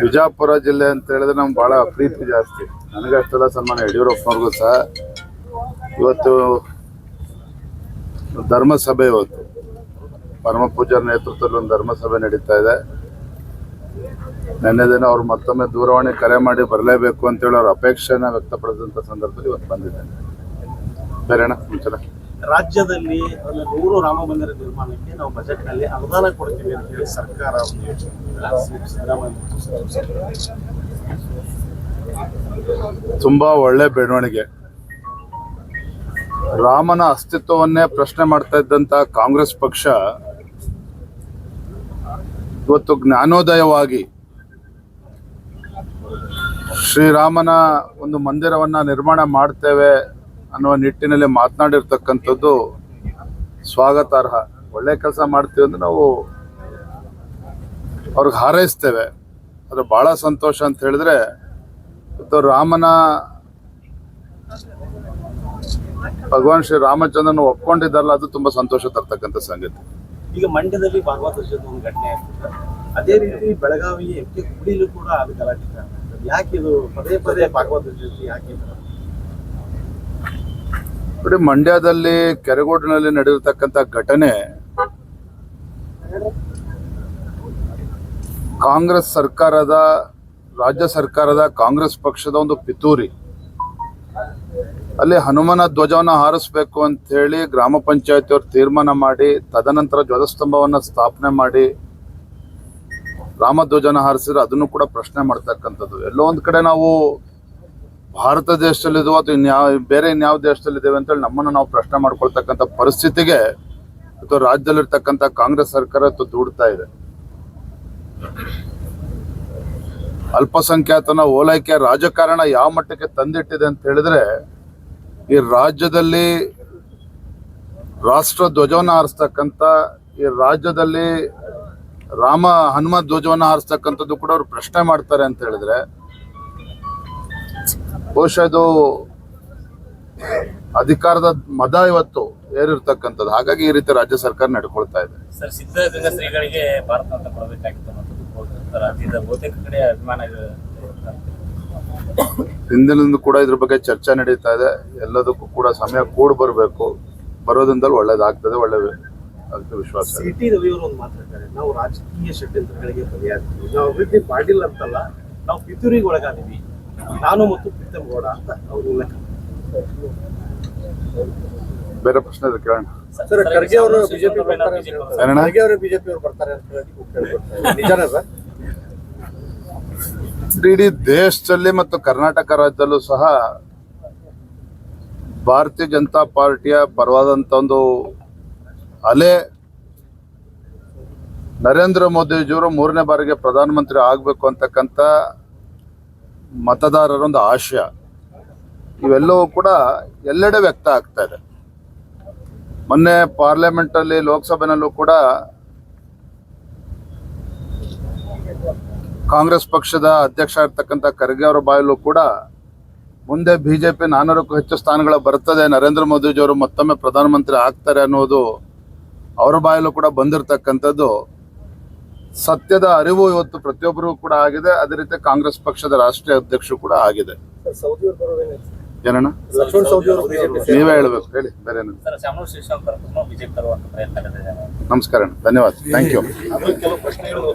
ಬಿಜಾಪುರ ಜಿಲ್ಲೆ ಅಂತ ಹೇಳಿದ್ರೆ ನಮ್ಗೆ ಬಹಳ ಪ್ರೀತಿ ಜಾಸ್ತಿ. ನನಗೆ ಅಷ್ಟೆಲ್ಲ ಸನ್ಮಾನ ಯಡಿಯೂರಪ್ಪನವ್ರಿಗೂ ಸಹ. ಇವತ್ತು ಧರ್ಮಸಭೆ ಇವತ್ತು. ಪರಮ ಪೂಜ್ಯರ ನೇತೃತ್ವದಲ್ಲಿ ಒಂದು ಧರ್ಮಸಭೆ ನಡೀತಾ ಇದೆ. ನಿನ್ನೆ ದಿನ ಅವ್ರು ಮತ್ತೊಮ್ಮೆ ದೂರವಾಣಿ ಕರೆ ಮಾಡಿ ಬರಲೇಬೇಕು ಅಂತೇಳಿ ಅವ್ರ ಅಪೇಕ್ಷೆನ ವ್ಯಕ್ತಪಡಿಸಿದಂಥ ಸಂದರ್ಭದಲ್ಲಿ ಇವತ್ತು ಬಂದಿದ್ದೇನೆ. ಬೇರೆ ಅಣ್ಣ ಮುಂಚೆ ರಾಜ್ಯದಲ್ಲಿ ಒಂದು ನೂರು ರಾಮ ಮಂದಿರ ನಿರ್ಮಾಣಕ್ಕೆ ನಾವು ಬಜೆಟ್ನಲ್ಲಿ ಅನುದಾನ ಕೊಡ್ತೀವಿ ಅಂತ ಹೇಳಿ ಸರ್ಕಾರ. ತುಂಬಾ ಒಳ್ಳೆ ಬೆಳವಣಿಗೆ ರಾಮನ ಅಸ್ತಿತ್ವವನ್ನೇ ಪ್ರಶ್ನೆ ಮಾಡ್ತಾ ಇದ್ದಂತ ಕಾಂಗ್ರೆಸ್ ಪಕ್ಷ ಇವತ್ತು ಜ್ಞಾನೋದಯವಾಗಿ ಶ್ರೀರಾಮನ ಒಂದು ಮಂದಿರವನ್ನ ನಿರ್ಮಾಣ ಮಾಡ್ತೇವೆ ಅನ್ನುವ ನಿಟ್ಟಿನಲ್ಲಿ ಮಾತನಾಡಿರ್ತಕ್ಕಂಥದ್ದು ಸ್ವಾಗತಾರ್ಹ. ಒಳ್ಳೆ ಕೆಲಸ ಮಾಡ್ತೀವಿ ಅಂದ್ರೆ ನಾವು ಅವ್ರಿಗೆ ಹಾರೈಸ್ತೇವೆ. ಅದು ಬಹಳ ಸಂತೋಷ ಅಂತ ಹೇಳಿದ್ರೆ ಇವತ್ತು ರಾಮನ ಭಗವಾನ್ ಶ್ರೀ ರಾಮಚಂದ್ರನ ಒಪ್ಕೊಂಡಿದ್ದಾರಲ್ಲ ಅದು ತುಂಬಾ ಸಂತೋಷ ತರ್ತಕ್ಕಂಥ ಸಂಗತಿ. ಈಗ ಮಂಡ್ಯದಲ್ಲಿ ಭಾಗವತ ಒಂದು ಘಟನೆ ಅದೇ ರೀತಿ ಬೆಳಗಾವಿ ಎಂ ಕೂಡ ಅದು ಯಾಕೆ ಇದು ಪದೇ ಪದೇ ಭಾಗವತ ಯಾಕೆ? ನೋಡಿ ಮಂಡ್ಯದಲ್ಲಿ ಕೆರೆಗೋಡಿನಲ್ಲಿ ನಡೆದಿರ್ತಕ್ಕಂಥ ಘಟನೆ ಕಾಂಗ್ರೆಸ್ ಸರ್ಕಾರದ, ರಾಜ್ಯ ಸರ್ಕಾರದ ಕಾಂಗ್ರೆಸ್ ಪಕ್ಷದ ಒಂದು ಪಿತೂರಿ. ಅಲ್ಲಿ ಹನುಮನ ಧ್ವಜವನ್ನು ಹಾರಿಸ್ಬೇಕು ಅಂತ ಹೇಳಿ ಗ್ರಾಮ ಪಂಚಾಯತಿಯವರು ತೀರ್ಮಾನ ಮಾಡಿ, ತದನಂತರ ಧ್ವಜಸ್ತಂಭವನ್ನ ಸ್ಥಾಪನೆ ಮಾಡಿ ರಾಮಧ್ವಜನ ಹಾರಿಸಿದ್ರೆ ಅದನ್ನು ಕೂಡ ಪ್ರಶ್ನೆ ಮಾಡ್ತಕ್ಕಂಥದ್ದು. ಎಲ್ಲೋ ಒಂದು ಕಡೆ ನಾವು ಭಾರತ ದೇಶದಲ್ಲಿದ್ದೀವೋ ಅಥವಾ ಇನ್ಯಾವ ಬೇರೆ ಇನ್ಯಾವ ದೇಶದಲ್ಲಿದ್ದೇವೆ ಅಂತೇಳಿ ನಮ್ಮನ್ನು ನಾವು ಪ್ರಶ್ನೆ ಮಾಡ್ಕೊಳ್ತಕ್ಕಂಥ ಪರಿಸ್ಥಿತಿಗೆ ಅಥವಾ ರಾಜ್ಯದಲ್ಲಿರ್ತಕ್ಕಂಥ ಕಾಂಗ್ರೆಸ್ ಸರ್ಕಾರ ಅಥವಾ ದೂಡ್ತಾ ಇದೆ. ಅಲ್ಪಸಂಖ್ಯಾತನ ಓಲೈಕೆ ರಾಜಕಾರಣ ಯಾವ ಮಟ್ಟಕ್ಕೆ ತಂದಿಟ್ಟಿದೆ ಅಂತ ಹೇಳಿದ್ರೆ, ಈ ರಾಜ್ಯದಲ್ಲಿ ರಾಷ್ಟ್ರ ಧ್ವಜವನ್ನು ಹಾರಿಸ್ತಕ್ಕಂಥ, ಈ ರಾಜ್ಯದಲ್ಲಿ ರಾಮ ಹನುಮ ಧ್ವಜವನ್ನು ಹಾರಿಸ್ತಕ್ಕಂಥದ್ದು ಕೂಡ ಅವ್ರು ಪ್ರಶ್ನೆ ಮಾಡ್ತಾರೆ ಅಂತ ಹೇಳಿದ್ರೆ ಬಹುಶಃ ಅದು ಅಧಿಕಾರದ ಮದ ಇವತ್ತು ಏರಿರ್ತಕ್ಕಂಥದ್ದು. ಹಾಗಾಗಿ ಈ ರೀತಿ ರಾಜ್ಯ ಸರ್ಕಾರ ನಡ್ಕೊಳ್ತಾ ಇದೆ. ಸರ್ ಸಿದ್ಧಗಂಗಾ ಶ್ರೀಗಳಿಗೆ ಭಾರತ ಅಂತ ಕೊಡಬೇಕಾಗಿತ್ತು ರಾಜ್ಯದ ಬಹುತೇಕ ಕಡೆ ಅಭಿಮಾನ ಇದೆ. ಹಿಂದಿನಿಂದ ಕೂಡ ಇದ್ರ ಬಗ್ಗೆ ಚರ್ಚೆ ನಡೀತಾ ಇದೆ. ಎಲ್ಲದಕ್ಕೂ ಕೂಡ ಸಮಯ ಕೂಡ್ ಬರಬೇಕು. ಬರೋದ್ರಿಂದಲೂ ಒಳ್ಳೇದಾಗ್ತದೆ ಒಳ್ಳೆ ಅಂತ ವಿಶ್ವಾಸ. ಇದೆ. ಸಿ ಟಿ ರವಿಯವರು ಒಂದು ಮಾತಾಡ್ತಾರೆ ನಾವು ರಾಜಕೀಯ ಷಡ್ಯಂತ್ರಗಳಿಗೆ ಬಲಿಯಾಗ್ತೀವಿ ನಾವು ಅಭಿವೃದ್ಧಿ ಮಾಡಿಲ್ಲ ಅಂತಲ್ಲ ನಾವು ಪಿತೂರಿಗೆ ಒಳಗಾದೀವಿ. ನಾನು ಮತ್ತು ಪ್ರೀತಮ್ ಗೌಡ ಅಂತ ಅವರು ಉಲ್ಲೇಖ ಬೇರೆ ಪ್ರಶ್ನೆ ಇದೆ ಕೇಳೋಣ ಸರ್ ಖರ್ಗೆ ಅವರು ಬಿಜೆಪಿ ಬರ್ತಾರೆ ಅಂತ ಬಿಜೆಪಿ ಹೇಳ್ತಾರೆ. ಖರ್ಗೆ ಅವರು ಬಿಜೆಪಿ ಅವರು ಬರ್ತಾರೆ ಅಂತ ಹೇಳಿ ಇದೆ. ನಿಜಾನಾ ಸರ್ ಇಡೀ ದೇಶದಲ್ಲಿ ಮತ್ತು ಕರ್ನಾಟಕ ರಾಜ್ಯದಲ್ಲೂ ಸಹ ಭಾರತೀಯ ಜನತಾ ಪಾರ್ಟಿಯ ಪರವಾದಂತ ಒಂದು ಅಲೆ ನರೇಂದ್ರ ಮೋದಿಜಿಯವರು ಮೂರನೇ ಬಾರಿಗೆ ಪ್ರಧಾನಮಂತ್ರಿ ಆಗಬೇಕು ಅಂತಕ್ಕಂಥ ಮತದಾರರ ಒಂದು ಆಶಯ. ಇವೆಲ್ಲವೂ ಕೂಡ ಎಲ್ಲೆಡೆ ವ್ಯಕ್ತ ಆಗ್ತಾ ಇದೆ. ಮೊನ್ನೆ ಪಾರ್ಲಿಮೆಂಟಲ್ಲಿ, ಲೋಕಸಭೆನಲ್ಲೂ ಕೂಡ ಕಾಂಗ್ರೆಸ್ ಪಕ್ಷದ ಅಧ್ಯಕ್ಷ ಇರ್ತಕ್ಕಂಥ ಖರ್ಗೆ ಅವರ ಬಾಯಲ್ಲೂ ಕೂಡ ಮುಂದೆ ಬಿಜೆಪಿ ನಾನೂರಕ್ಕೂ ಹೆಚ್ಚು ಸ್ಥಾನಗಳ ಬರ್ತದೆ, ನರೇಂದ್ರ ಮೋದಿಜಿಯವರು ಮತ್ತೊಮ್ಮೆ ಪ್ರಧಾನಮಂತ್ರಿ ಆಗ್ತಾರೆ ಅನ್ನೋದು ಅವರ ಬಾಯಲ್ಲೂ ಕೂಡ ಬಂದಿರತಕ್ಕಂಥದ್ದು ಸತ್ಯದ ಅರಿವು ಇವತ್ತು ಪ್ರತಿಯೊಬ್ಬರು ಕೂಡ ಆಗಿದೆ. ಅದೇ ರೀತಿ ಕಾಂಗ್ರೆಸ್ ಪಕ್ಷದ ರಾಷ್ಟ್ರೀಯ ಅಧ್ಯಕ್ಷರು ಕೂಡ ಆಗಿದೆ. ಸೌದಿ ಅವರು ಬರೋದೇನೆ ಏನಣ್ಣ? ಲಕ್ಷ್ಮಣ್ ಸೌದಿ ಅವರು ಬಿಜೆಪಿ ನೀವೇ ಹೇಳ್ಬೇಕು ಹೇಳಿ ಬೇರೆ ನಮಸ್ಕಾರ ಅಣ್ಣ ಧನ್ಯವಾದ ಥ್ಯಾಂಕ್ ಯು ಕೆಲವು ಪ್ರಶ್ನೆಗಳು